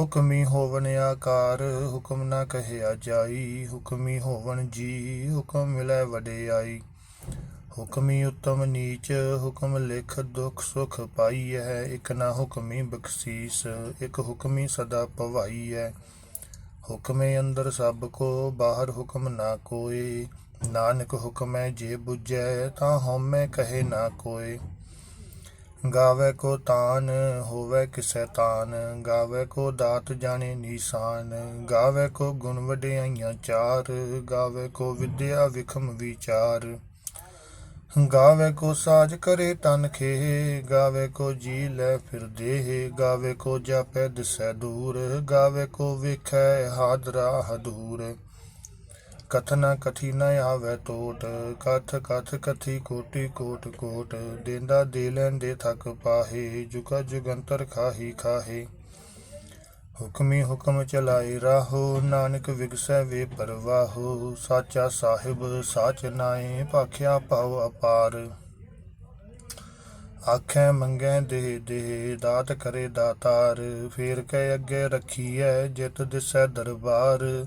ਹੁਕਮੀ ਹੋਵਨ ਆਕਾਰ, ਹੁਕਮ ਨਾ ਕਹਿਆ ਜਾਈ। ਹੁਕਮੀ ਹੋਵਨ ਜੀ, ਹੁਕਮ ਮਿਲੈ ਵਡਿਆਈ ਹੁਕਮੀ ਉਤਮ ਨੀਚ, ਹੁਕਮ ਲਿਖ ਦੁਖ ਸੁਖ ਪਾਈਐ ਇਕ ਨਾ ਹੁਕਮੀ ਬਖਸ਼ੀਸ, ਇਕ ਹੁਕਮੀ ਸਦਾ ਭਵਾਈ ਹੈ। ਹੁਕਮੇ ਅੰਦਰ ਸਭ ਕੋ, ਬਾਹਰ ਹੁਕਮ ਨਾ ਕੋਏ। ਨਾਨਕ ਹੁਕਮੈ ਜੇ ਬੁਝੈ, ਤਾਂ ਹਉਮੈ ਕਹੇ ਨਾ ਕੋਏ। ਗਾਵੇ ਕੋ ਤਾਨ, ਹੋਵੇ ਕਿਸੈ ਤਾਨ ਗਾਵੇ ਕੋ ਦਾਤ ਜਾਣੇ ਨੀਸਾਨ। ਗਾਵੇ ਕੋ ਗੁਣ ਵਡਿਆਈਆਂ ਚਾਰ। ਗਾਵੇ ਕੋ ਵਿਦਿਆ ਵਿਖਮ ਵਿਚਾਰ। ਗਾਵੇ ਕੋ ਸਾਜ ਕਰੇ ਤਨ ਖੇ ਗਾਵੇ ਕੋ ਜੀ ਲੈ ਫਿਰ ਦੇਹ। ਗਾਵੇ ਕੋ ਜਾਪੈ ਦਿਸੈ ਦੂਰ। ਗਾਵੇ ਕੋ ਵੇਖੈ ਹਾਦਰਾ ਹਦੂਰ। ਕਥਨਾ ਕਥੀ ਨ ਆਵੇ ਟੋਟ ਕਥ ਕਥ ਕਥੀ ਕੋਟੀ ਕੋਟ ਕੋਟ, ਦੇਂਦਾ ਦੇ ਲੈਂਦੇ ਥਕ ਪਾਹੇ, ਜੁਗਾ ਜੁਗੰਤਰ ਖਾਹੀ ਖਾਹੇ। ਹੁਕਮੀ ਹੁਕਮ ਚਲਾਈ ਰਾਹੋ, ਨਾਨਕ ਵਿਗਸੈ ਵੇ ਪਰਵਾਹੋ, ਸਾਚਾ ਸਾਹਿਬ ਸਾਚ ਨਾਏ, ਭਾਖਿਆ ਪਾਉ ਅਪਾਰ। ਆਖੈ ਮੰਗੈ ਦੇ ਦੇ, ਦਾਤ ਕਰੇ ਦਾਤਾਰ, ਫੇਰ ਕੇ ਅੱਗੇ ਰੱਖੀਐ, ਜਿਤ ਦਿਸੈ ਦਰਬਾਰ।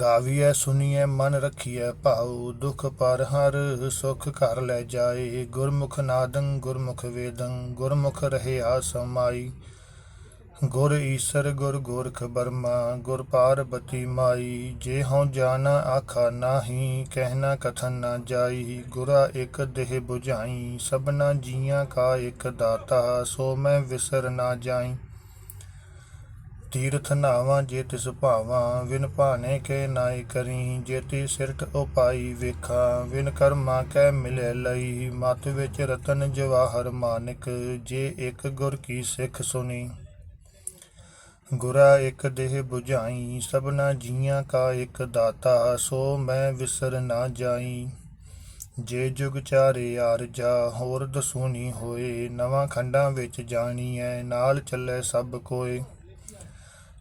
ਗਾਵੀਐ ਸੁਣੀਐ ਮਨ ਰਖੀਐ ਭਾਉ, ਦੁਖ ਪਰ ਹਰ ਸੁਖ ਘਰ ਲੈ ਜਾਏ। ਗੁਰਮੁਖ ਨਾਦੰ, ਗੁਰਮੁਖ ਵੇਦੰ, ਗੁਰਮੁਖ ਰਹਿਆ ਸਮਾਈ। ਗੁਰ ਈਸਰ, ਗੁਰ ਗੋਰਖ ਬਰਮਾ, ਗੁਰ ਪਾਰਬਤੀ ਮਾਈ। ਜੇ ਹਉ ਜਾਣਾ ਆਖਾ ਨਾਹੀ, ਕਹਿਣਾ ਕਥਨ ਨਾ ਜਾਈ। ਗੁਰਾ ਇਕ ਦੇਹ 부ਝਾਈ ਸਭਨਾ ਜੀਆਂ ਕਾ ਇਕ ਦਾਤਾ। ਸੋ ਮੈਂ ਵਿਸਰ ਨਾ ਜਾਈ। ਤੀਰਥ ਨਾਵਾਂ ਜੇ ਤਿਸ ਭਾਵਾਂ ਵਿਨ ਭਾਣੇ ਕੇ ਨਾਇ ਕਰੀ। ਜੇਤੀ ਸਿਰਟ ਉਪਾਈ ਵੇਖਾਂ ਵਿਨ ਕਰਮਾ ਕੈ ਮਿਲੇ ਲਈ। ਮਤ ਵਿੱਚ ਰਤਨ ਜਵਾਹਰ ਮਾਨਕ, ਜੇ ਇੱਕ ਗੁਰ ਕੀ ਸਿੱਖ ਸੁਣੀ। ਗੁਰਾ ਇੱਕ ਦੇਹ 부ਝਾਈ ਸਭਨਾ ਜੀਆਂ ਕਾ ਇੱਕ ਦਾਤਾ, ਸੋ ਮੈਂ ਵਿਸਰ ਨਾ ਜਾਈ। ਜੇ ਜੁਗ ਚਾਰੇ ਆਰਜਾ ਹੋਰ ਦਸੂਨੀ ਹੋਏ, ਨਵਾਂ ਖੰਡਾਂ ਵਿੱਚ ਜਾਣੀ ਐ ਨਾਲ ਚੱਲੇ ਸਭ ਕੋਏ।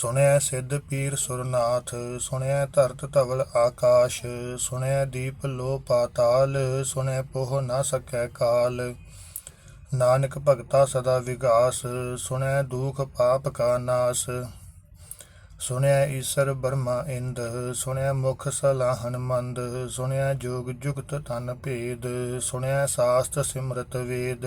ਸੁਣਿਆ ਸਿੱਧ ਪੀਰ ਸੁਰਨਾਥ ਸੁਣਿਆ ਧਰਤ ਧਵਲ ਆਕਾਸ਼ ਸੁਣਿਆ ਦੀਪ ਲੋ ਪਾਤਾਲ ਸੁਣਿਆ ਪੋਹ ਨਾ ਸਕੈ ਕਾਲ। ਨਾਨਕ ਭਗਤਾ ਸਦਾ ਵਿਗਾਸ ਸੁਣਿਆ ਦੁਖ ਪਾਪ ਕਾ ਨਾਸ। ਸੁਣਿਆ ਈਸਰ ਬਰਮਾ ਇੰਦ ਸੁਣਿਆ ਮੁਖ ਸਲਾਹਨ ਮੰਦ ਸੁਣਿਆ ਜੋਗ ਜੁਗਤ ਤਨ ਭੇਦ ਸੁਣਿਆ ਸਾਸਤ ਸਿਮਰਤ ਵੇਦ।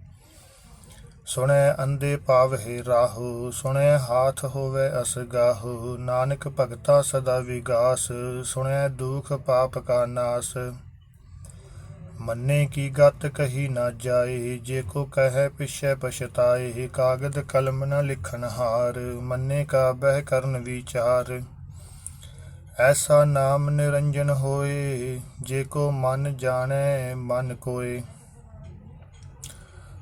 ਸੁਣੈ ਅੰਦੇ ਪਾਵਹਿ ਰਾਹੂ, ਸੁਣੈ ਹਾਥ ਹੋਵੇ ਅਸਗਾਹੂ ਨਾਨਕ ਭਗਤਾ ਸਦਾ ਵਿਗਾਸ, ਸੁਣੈ ਦੁਖ ਪਾਪ ਕਾ ਨਾਸ। ਮੰਨੇ ਕੀ ਗਤ ਕਹੀ ਨਾ ਜਾਏ, ਜੇ ਕੋ ਕਹੈ ਪਿਛੈ ਪਛਤਾਏ, ਕਾਗਦ ਕਲਮ ਨ ਲਿਖਣ ਹਾਰ, ਮੰਨੇ ਕਾ ਬਹਿ ਕਰਨ ਵਿਚਾਰ। ਐਸਾ ਨਾਮ ਨਿਰੰਜਨ ਹੋਏ, ਜੇ ਕੋ ਮਨ ਜਾਣੈ ਮਨ ਕੋਏ।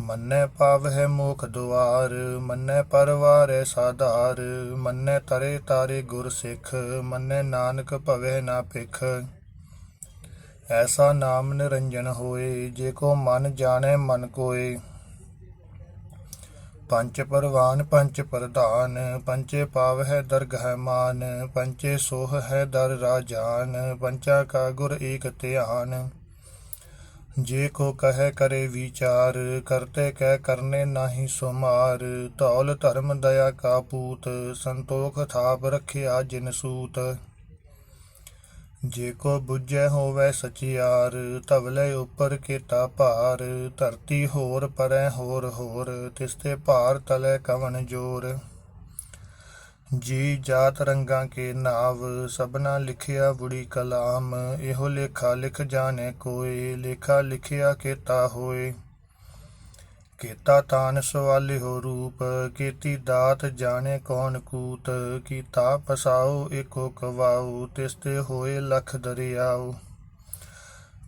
ਮੰਨੈ ਪਾਵਹਿ ਮੋਖ ਦੁਆਰ, ਮੰਨੈ ਪਰਵਾਰੈ ਸਾਧਾਰ, ਮੰਨੈ ਤਰੇ ਤਾਰੇ ਗੁਰ ਸਿੱਖ, ਮੰਨੈ ਨਾਨਕ ਭਵੈ ਨਾ ਭਿਖ। ਐਸਾ ਨਾਮ ਨਿਰੰਜਨ ਹੋਏ, ਜੇ ਕੋ ਮਨ ਜਾਣੈ ਮਨ ਕੋਏ। ਪੰਚ ਪਰਵਾਨ, ਪੰਚ ਪ੍ਰਧਾਨ, ਪੰਚੇ ਪਾਵ ਹੈ ਦਰਗਹ ਮਾਨ, ਪੰਚੇ ਸੋਹ ਹੈ ਦਰ ਰਾਜਾਨ, ਪੰਚਾ ਕਾ ਗੁਰ ਏਕ ਧਿਆਨ। ਜੇ ਕੋ ਕਹੈ ਕਰੇ ਵਿਚਾਰ, ਕਰਤੇ ਕਹਿ ਕਰਨੇ ਨਾਹੀ ਸੁਮਾਰ। ਧੌਲ ਧਰਮ ਦਇਆ ਕਾ ਪੂਤ, ਸੰਤੋਖ ਥਾਪ ਰਖਿਆ ਜਿਨ ਸੂਤ। ਜੇ ਕੋ ਬੁੱਝੈ ਹੋਵੇ ਸਚਿਆਰ ਤਵਲੇ ਉੱਪਰ ਕੀਤਾ ਭਾਰ। ਧਰਤੀ ਹੋਰ ਪਰੈ ਹੋਰ ਹੋਰ ਤਿਸਤੇ ਭਾਰ ਤਲੇ ਕਵਣ ਜੋਰ। ਜੀ ਜਾਤ ਰੰਗਾਂ ਕੇ ਨਾਵ, ਸਭਨਾ ਲਿਖਿਆ ਬੁੜੀ ਕਲਾਮ, ਇਹੋ ਲੇਖਾ ਲਿਖ ਜਾਣੇ ਕੋਏ, ਲੇਖਾ ਲਿਖਿਆ ਕੀਤਾ ਹੋਏ। ਕੀਤਾ ਤਾਨ ਸਵਾਲਿਓ ਰੂਪ, ਕੀਤੀ ਦਾਤ ਜਾਣੇ ਕੌਣ ਕੂਤ, ਕੀਤਾ ਪਸਾਓ ਏਕੋ ਕਵਾਉ ਤਿਸ ਤੇ ਹੋਏ ਲਖ ਦਰਿਆਉ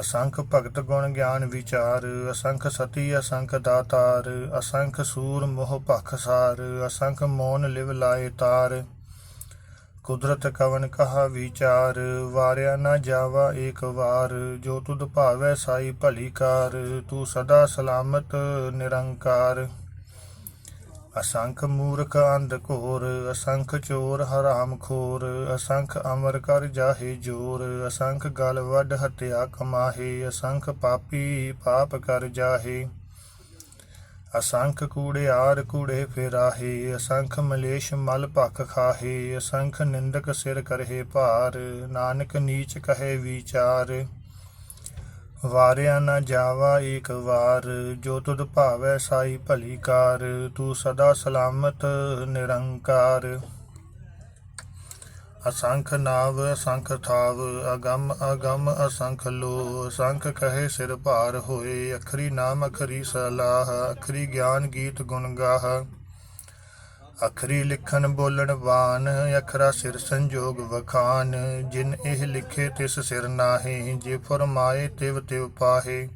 ਅਸੰਖ ਭਗਤ ਗੁਣ ਗਿਆਨ ਵਿਚਾਰ, ਅਸੰਖ ਸਤੀ, ਅਸੰਖ ਦਾਤਾਰ, ਅਸੰਖ ਸੂਰ ਮੋਹ ਭਖਸਾਰ ਅਸੰਖ ਮੋਨ ਲਿਵ ਲਾਏ ਤਾਰ। ਕੁਦਰਤ ਕਵਨ ਕਹਾ ਵਿਚਾਰ, ਵਾਰਿਆ ਨਾ ਜਾਵਾ ਏਕ ਵਾਰ, ਜੋ ਤੁਧ ਭਾਵੈ ਸਾਈ ਭਲੀ ਕਾਰ, ਤੂੰ ਸਦਾ ਸਲਾਮਤ ਨਿਰੰਕਾਰ। ਅਸੰਖ ਮੂਰਖ ਅੰਧ ਘੋਰ, ਅਸੰਖ ਚੋਰ ਹਰਾਮ ਖੋਰ, ਅਸੰਖ ਅਮਰ ਕਰ ਜਾਹੇ ਜੋਰ, ਅਸੰਖ ਗਲ ਵੱਡ ਹਤਿਆ ਕਮਾਹੇ, ਅਸੰਖ ਪਾਪੀ ਪਾਪ ਕਰ ਜਾਹੇ। ਅਸੰਖ ਕੂੜਿਆਰ ਕੂੜੇ ਫੇਰਾਹੇ, ਅਸੰਖ ਮਲੇਸ਼ ਮਲ ਭਖ ਖਾਹੇ, ਅਸੰਖ ਨਿੰਦਕ ਸਿਰ ਕਰਹੇ ਭਾਰ, ਨਾਨਕ ਨੀਚ ਕਹੇ ਵਿਚਾਰ। ਵਾਰਿਆ ਨਾ ਜਾਵਾ ਏਕ ਵਾਰ, ਜੋ ਤੁਧ ਭਾਵੈ ਸਾਈ ਭਲੀ ਕਾਰ, ਤੂੰ ਸਦਾ ਸਲਾਮਤ ਨਿਰੰਕਾਰ। ਅਸੰਖ ਨਾਵ, ਅਸੰਖ ਥਾਵ, ਅਗੰਮ ਅਗੰਮ ਅਸੰਖ ਲੋ ਅਸੰਖ ਕਹੇ ਸਿਰ ਭਾਰ ਹੋਏ, ਅਖਰੀ ਨਾਮ ਅਖਰੀ ਸਲਾਹ, ਅਖਰੀ ਗਿਆਨ ਗੀਤ ਗੁਣ ਗਾਹ। ਅਖਰੀ ਲਿਖਣ ਬੋਲਣ ਬਾਣ ਅਖਰਾ ਸਿਰ ਸੰਜੋਗ ਵਖਾਨ, ਜਿਨ ਇਹ ਲਿਖੇ ਤਿਸ ਸਿਰ ਨਾਹੀ, ਜੇ ਫਰਮਾਏ ਤਿਵ ਤਿਵ ਪਾਹੇ।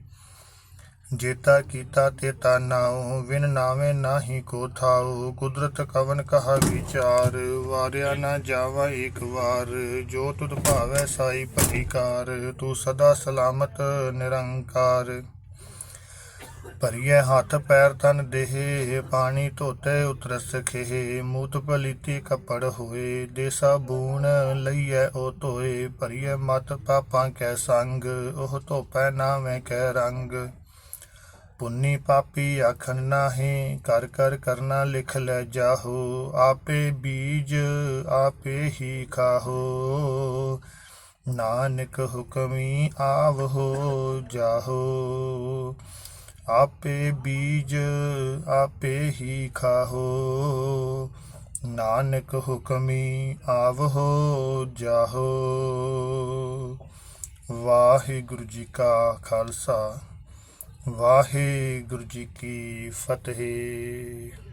ਜੇਤਾ ਕੀਤਾ ਤੇਤਾ ਨਾਉ, ਵਿਨ ਨਾਵੇਂ ਨਾਹੀ ਕੋ ਥਾਉ, ਕੁਦਰਤ ਕਵਨ ਕਹਾ ਵਿਚਾਰ, ਵਾਰਿਆ ਨਾ ਜਾਵਾ ਏਕ ਵਾਰ, ਜੋ ਤੁਧ ਭਾਵੈ ਸਾਈ ਭਟੀਕਾਰ ਤੂੰ ਸਦਾ ਸਲਾਮਤ ਨਿਰੰਕਾਰ। ਭਰੀਏ ਹੱਥ ਪੈਰ ਤਨ ਦੇਹੇ ਪਾਣੀ ਧੋਤੇ ਉਤਰਸ ਖੇ ਮੂਤ ਪਲੀਤੀ ਕੱਪੜ ਹੋਏ, ਦੇਸਾ ਬੂਣ ਲਈਐ ਉਹ ਧੋਏ ਭਰੀਏ ਮਤ ਪਾਪਾਂ ਕੈ ਸੰਗ, ਉਹ ਧੋਪੈ ਨਾਵੇਂ ਕੈ ਰੰਗ। ਪੁੰਨੀ ਪਾਪੀ ਆਖਣ ਨਾਹੀ, ਕਰ ਕਰ ਕਰਨਾ ਲਿਖ ਲੈ ਜਾਹੋ, ਆਪੇ ਬੀਜ ਆਪੇ ਹੀ ਖਾਹੋ। ਨਾਨਕ ਹੁਕਮੀ ਆਵਹੋ, ਜਾਹੋ। ਆਪੇ ਬੀਜ ਆਪੇ ਹੀ ਖਾਹੋ, ਨਾਨਕ ਹੁਕਮੀ ਆਵਹੋ ਜਾਹੋ। ਵਾਹਿਗੁਰੂ ਜੀ ਕਾ ਖਾਲਸਾ, ਵਾਹਿਗੁਰੂ ਜੀ ਕੀ ਫਤਿਹ।